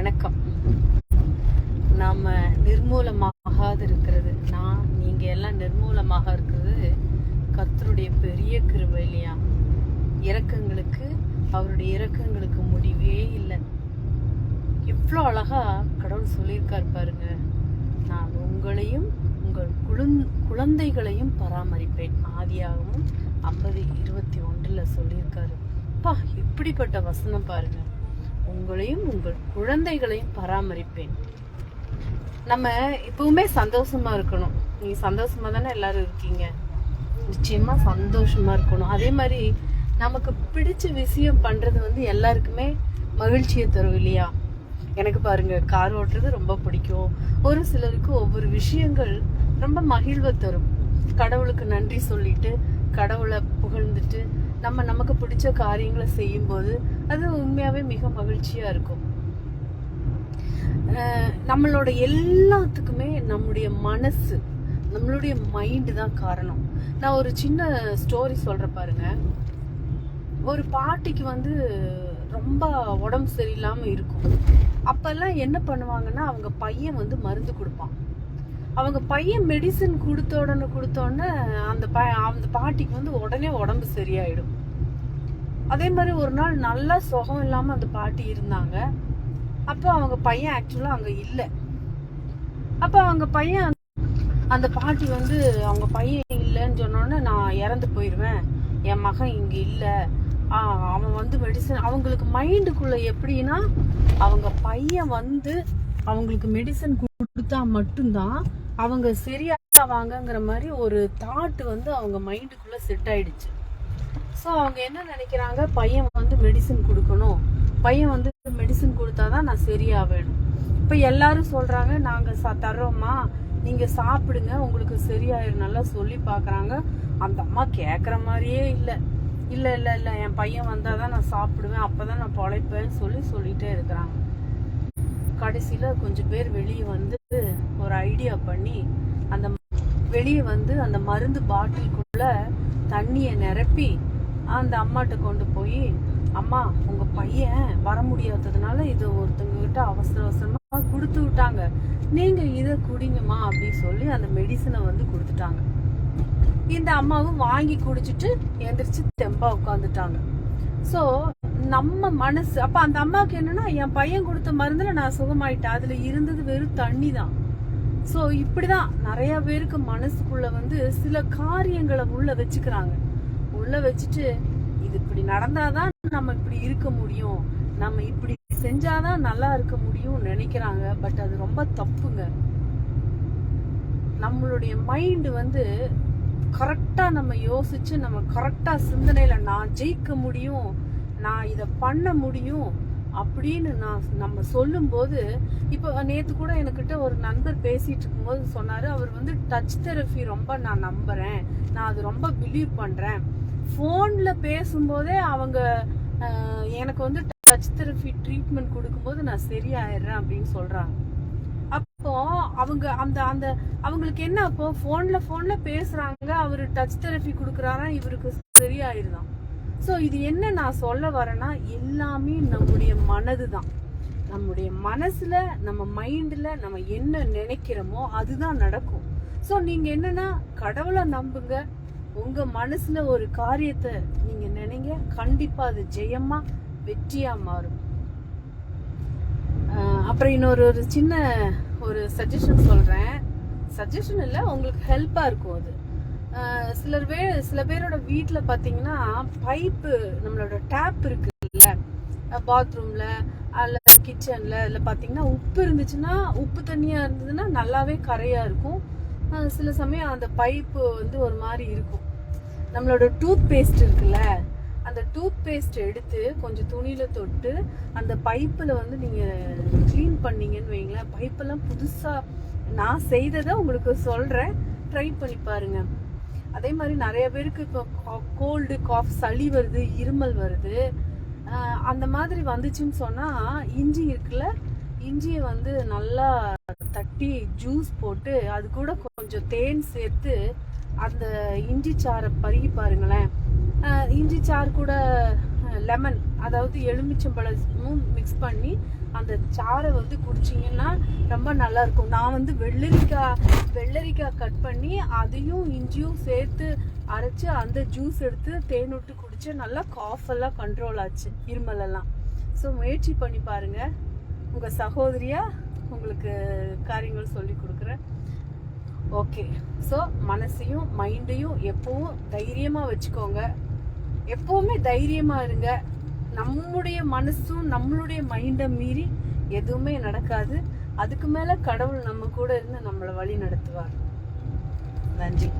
வணக்கம். நாம நிர்மூலமாகாது இருக்கிறது நான் நீங்க எல்லாம் நிர்மூலமாக இருக்கிறது கர்த்தருடைய பெரிய கிருபை இல்லையா இறக்கங்களுக்கு அவருடைய இறக்கங்களுக்கு முடிவே இல்லை. எவ்வளோ அழகா கடவுள் சொல்லியிருக்கார் பாருங்க. நான் உங்களையும் உங்கள் குழந் குழந்தைகளையும் பராமரிப்பேன். ஆதியாகவும் ஐம்பது இருபத்தி ஒன்றில் சொல்லியிருக்காரு. அப்பா இப்படிப்பட்ட வசனம் பாருங்கள் உங்களையும் உங்கள் குழந்தைகளையும் பராமரிப்பேன். நம்ம எப்பவுமே சந்தோஷமா இருக்கணும். நீங்க சந்தோஷமா தானே எல்லாரும் இருக்கீங்க? நிச்சயமா சந்தோஷமா இருக்கணும். அதே மாதிரி நமக்கு பிடிச்ச விஷயம் பண்றது வந்து எல்லாருக்குமே மகிழ்ச்சியை தரும் இல்லையா? எனக்கு பாருங்க கார் ஓட்டுறது ரொம்ப பிடிக்கும். ஒரு சிலருக்கு ஒவ்வொரு விஷயங்கள் ரொம்ப மகிழ்வை தரும். கடவுளுக்கு நன்றி சொல்லிட்டு கடவுளை புகழ்ந்துட்டு நம்ம நமக்கு பிடிச்ச காரியங்களை செய்யும்போது அது உண்மையாகவே மிக மகிழ்ச்சியாக இருக்கும். நம்மளோட எல்லாத்துக்குமே நம்முடைய மனசு நம்மளுடைய மைண்டு தான் காரணம். நான் ஒரு சின்ன ஸ்டோரி சொல்கிற பாருங்க. ஒரு பாட்டிக்கு வந்து ரொம்ப உடம்பு சரியில்லாமல் இருக்கும். அப்போல்லாம் என்ன பண்ணுவாங்கன்னா அவங்க பையன் வந்து மருந்து கொடுப்பான். அவங்க பையன் மெடிசன் கொடுத்த உடனே கொடுத்த உடனே அந்த ப அந்த பாட்டிக்கு வந்து உடனே உடம்பு சரியாயிடும். அதே மாதிரி ஒரு நாள் நல்லா சுகம் இல்லாமல் அந்த பாட்டி இருந்தாங்க. அப்போ அவங்க பையன் ஆக்சுவலாக அங்கே இல்லை. அப்போ அவங்க பையன் அந்த பாட்டி வந்து அவங்க பையன் இல்லைன்னு சொன்னோன்னே நான் இறந்து போயிடுவேன் என் மகன் இங்கே இல்லை. அவன் வந்து மெடிசன் அவங்களுக்கு மைண்டுக்குள்ளே எப்படின்னா அவங்க பையன் வந்து அவங்களுக்கு மெடிசன் கொடுத்தா மட்டும்தான் அவங்க சரியாவாங்கங்கிற மாதிரி ஒரு தாட் வந்து அவங்க மைண்டுக்குள்ள செட் ஆயிடுச்சு. ஸோ அவங்க என்ன நினைக்கிறாங்க? பையன் வந்து மெடிசன் கொடுக்கணும். பையன் வந்து மெடிசன் கொடுத்தாதான் நான் சரியாவேணும் இப்போ எல்லாரும் சொல்றாங்க நாங்க ச தர்றோம்மா. நீங்க சாப்பிடுங்க. உங்களுக்கு சரியாயிரும். நல்லா சொல்லி பார்க்குறாங்க அந்த அம்மா கேட்குற மாதிரியே இல்லை. இல்லை இல்லை இல்லை. என் பையன் வந்தாதான் நான் சாப்பிடுவேன். அப்பதான் நான் பொழைப்பேன்னு சொல்லி சொல்லிட்டே இருக்கிறாங்க. கடைசியில் கொஞ்சம் பேர் வெளியே வந்து ஒரு ஐடியா பண்ணி அந்த வெளியே வந்து அந்த மருந்து பாட்டிலுக்குள்ள தண்ணியை நிரப்பி அந்த அம்மாட்ட கொண்டு போய் அம்மா உங்க பையன் வர முடியாததுனால இதை ஒருத்தங்க கிட்ட அவசர அவசரமா கொடுத்து விட்டாங்க. நீங்க இதை குடிங்கம்மா அப்படின்னு சொல்லி அந்த மெடிசனை வந்து கொடுத்துட்டாங்க. இந்த அம்மாவும் வாங்கி குடிச்சிட்டு எந்திரிச்சு தெம்பா உட்காந்துட்டாங்க ஸோ நம்ம மனசு அப்ப அந்த அம்மாவுக்கு என்னன்னா என் பையன் கொடுத்த மருந்துல நான் சுகமாயிட்டேன். அதுல இருந்தது வெறும் தண்ணி தான் சோ இப்படிதான் நிறைய பேருக்கு மனசுக்குள்ள வந்து சில காரியங்களை உள்ள வச்சுக்கிறாங்க. உள்ள வச்சுட்டு இது இப்படி நடந்தாதான் நம்ம இப்படி இருக்க முடியும். நம்ம இப்படி செஞ்சாதான் நல்லா இருக்க முடியும் நினைக்கிறாங்க. பட் அது ரொம்ப தப்புங்க. நம்மளுடைய மைண்டு வந்து கரெக்டா நம்ம யோசிச்சு நம்ம கரெக்டா சிந்தனையில நான் ஜெயிக்க முடியும் நான் இதை பண்ண முடியும் அப்படின்னு நான் நம்ம சொல்லும்போது இப்போ நேற்று கூட என்கிட்ட ஒரு நண்பர் பேசிட்டு இருக்கும்போது சொன்னார் அவர் வந்து டச் தெரபி ரொம்ப நான் நம்புகிறேன் நான் அது ரொம்ப பிலீவ் பண்ணுறேன் ஃபோனில் பேசும்போதே அவங்க எனக்கு வந்து டச் தெரபி ட்ரீட்மெண்ட் கொடுக்கும்போது நான் சரியாயிடுறேன் அப்படின்னு சொல்கிறாங்க அப்போ அவங்க அந்த அந்த அவங்களுக்கு என்ன அப்போ? ஃபோனில் ஃபோனில் பேசுகிறாங்க அவர் டச் தெரபி கொடுக்குறாரா? இவருக்கு சரியாயிருதான் ஸோ இது என்ன நான் சொல்ல வரேன்னா எல்லாமே நம்முடைய மனது தான் நம்முடைய மனசுல நம்ம மைண்ட்ல நம்ம என்ன நினைக்கிறோமோ அதுதான் நடக்கும். ஸோ நீங்க என்னன்னா கடவுளை நம்புங்க. உங்க மனசுல ஒரு காரியத்தை நீங்க நினைங்க. கண்டிப்பா அது ஜெயமா வெற்றியா மாறும். அப்புறம் இன்னொரு ஒரு சின்ன ஒரு சஜஷன் சொல்றேன். சஜஷன் இல்லை உங்களுக்கு ஹெல்ப்பா இருக்கும் அது. சிலர் பேர் சில பேரோட வீட்டில் பார்த்தீங்கன்னா பைப்பு நம்மளோட டேப் இருக்குல்ல பாத்ரூமில் அல்ல கிச்சனில் இதில் பார்த்தீங்கன்னா உப்பு இருந்துச்சுன்னா உப்பு தண்ணியாக இருந்ததுன்னா நல்லாவே கரையாக இருக்கும். சில சமயம் அந்த பைப்பு வந்து ஒரு மாதிரி இருக்கும். நம்மளோட டூத் பேஸ்ட் இருக்குல்ல அந்த டூத் பேஸ்ட் எடுத்து கொஞ்சம் துணியில் தொட்டு அந்த பைப்பில் வந்து நீங்கள் க்ளீன் பண்ணீங்கன்னு வைங்களேன் பைப்பெல்லாம் புதுசாக நான் செய்ததை உங்களுக்கு சொல்கிறேன் ட்ரை பண்ணி பாருங்கள் அதே மாதிரி நிறைய பேருக்கு இப்போ கோல்டு காஃப் சளி வருது இருமல் வருது. அந்த மாதிரி வந்துச்சுன்னு சொன்னா இஞ்சி இருக்குல்ல இஞ்சியை வந்து நல்லா தட்டி ஜூஸ் போட்டு அது கூட கொஞ்சம் தேன் சேர்த்து அந்த இஞ்சி சாறை பருகி பாருங்களேன். இஞ்சி சாறு கூட லெமன் அதாவது எலுமிச்சம்பழமும் மிக்ஸ் பண்ணி அந்த சாறை வந்து குடிச்சிங்கன்னா ரொம்ப நல்லா இருக்கும் நான் வந்து வெள்ளரிக்காய் வெள்ளரிக்காய் கட் பண்ணி அதையும் இஞ்சியும் சேர்த்து அரைச்சி அந்த ஜூஸ் எடுத்து தேன் விட்டு குடித்து நல்லா காஃப் எல்லாம் கண்ட்ரோல் ஆச்சு இருமலெல்லாம் ஸோ முயற்சி பண்ணி பாருங்க. உங்க சகோதரியா உங்களுக்கு காரியங்கள் சொல்லி கொடுக்குறேன். ஓகே ஸோ மனசையும் மைண்டையும் எப்பவும் தைரியமாக வச்சுக்கோங்க. எப்பவுமே தைரியமா இருங்க. நம்முடைய மனசும் நம்மளுடைய மைண்டை மீறி எதுவுமே நடக்காது. அதுக்கு மேல கடவுள் நம்ம கூட இருந்து நம்மளை வழி நடத்துவார் நன்றி.